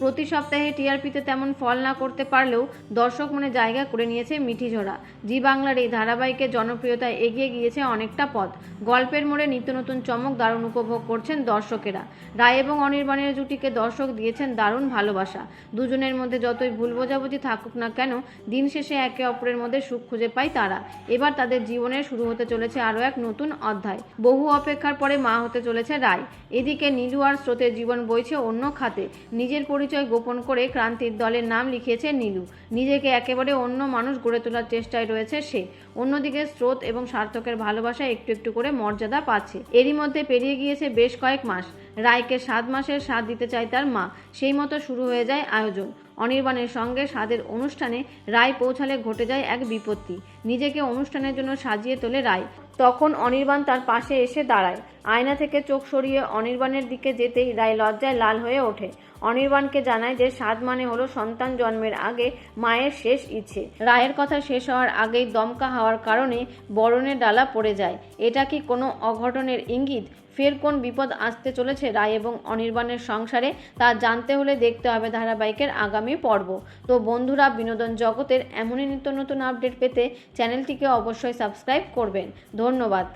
প্রতি সপ্তাহে টিআরপিতে তেমন ফল না করতে পারলেও দর্শক মনে জায়গা করে নিয়েছে মিঠি ঝোড়া। জি বাংলার এই ধারাবাহিকের জনপ্রিয়তায় এগিয়ে গিয়েছে অনেকটা পথ। গল্পের মোড়ে নিত্য নতুন চমক দারুণ উপভোগ করছেন দর্শকেরা। রায় এবং অনির্বাণের জুটিকে দর্শক দিয়েছেন দারুণ ভালোবাসা। দুজনের মধ্যে যতই ভুল বোঝাবুঝি থাকুক না কেন, দিন শেষে একে অপরের মধ্যে সুখ খুঁজে পায় তারা। এবার তাদের জীবনে শুরু হতে চলেছে আরও এক নতুন অধ্যায়। বহু অপেক্ষার পরে মা হতে চলেছে রায়। এদিকে নীলু আর স্রোতের জীবন বইছে অন্য খাতে। নিজের পরিচয় গোপন করে ক্রান্তির দলের নাম লিখিয়েছে নীলু। নিজেকে একেবারে অন্য মানুষ গড়ে তোলার চেষ্টায় রয়েছে সে। অন্যদিকে স্রোত এবং সার্থকের ভালোবাসা একটু একটু করে মর্যাদা পাচ্ছে। এরই মধ্যে পেরিয়ে গিয়েছে বেশ কয়েক মাস। রায়কে সাত মাসের স্বাদ দিতে চায় তার মা। সেই মতো শুরু হয়ে যায় আয়োজন। অনির্বাণের সঙ্গে স্বাদের অনুষ্ঠানে রায় পৌঁছালে ঘটে যায় এক বিপত্তি। নিজেকে অনুষ্ঠানের জন্য সাজিয়ে তোলে রায়। তখন অনির্বাণ তার পাশে এসে দাঁড়ায়। আয়না থেকে চোখ সরিয়ে অনির্বাণের দিকে যেতেই রায় লজ্জায় লাল হয়ে ওঠে। অনির্বাণকে জানায় যে সাদ মানে হলো সন্তান জন্মের আগে মায়ের শেষ ইচ্ছে। রায়ের কথা শেষ হওয়ার আগেই দমকা হওয়ার কারণে বরণের ডালা পড়ে যায়। এটা কি কোনো অঘটনের ইঙ্গিত? ফের কোন বিপদ আসতে চলেছে রায় এবং অনির্বাণের সংসারে? তা জানতে হলে দেখতে হবে ধারাবাহিকের আগামী পর্ব। তো বন্ধুরা, বিনোদন জগতের এমনই নিত্য নতুন আপডেট পেতে চ্যানেলটিকে অবশ্যই সাবস্ক্রাইব করবেন। ধন্যবাদ।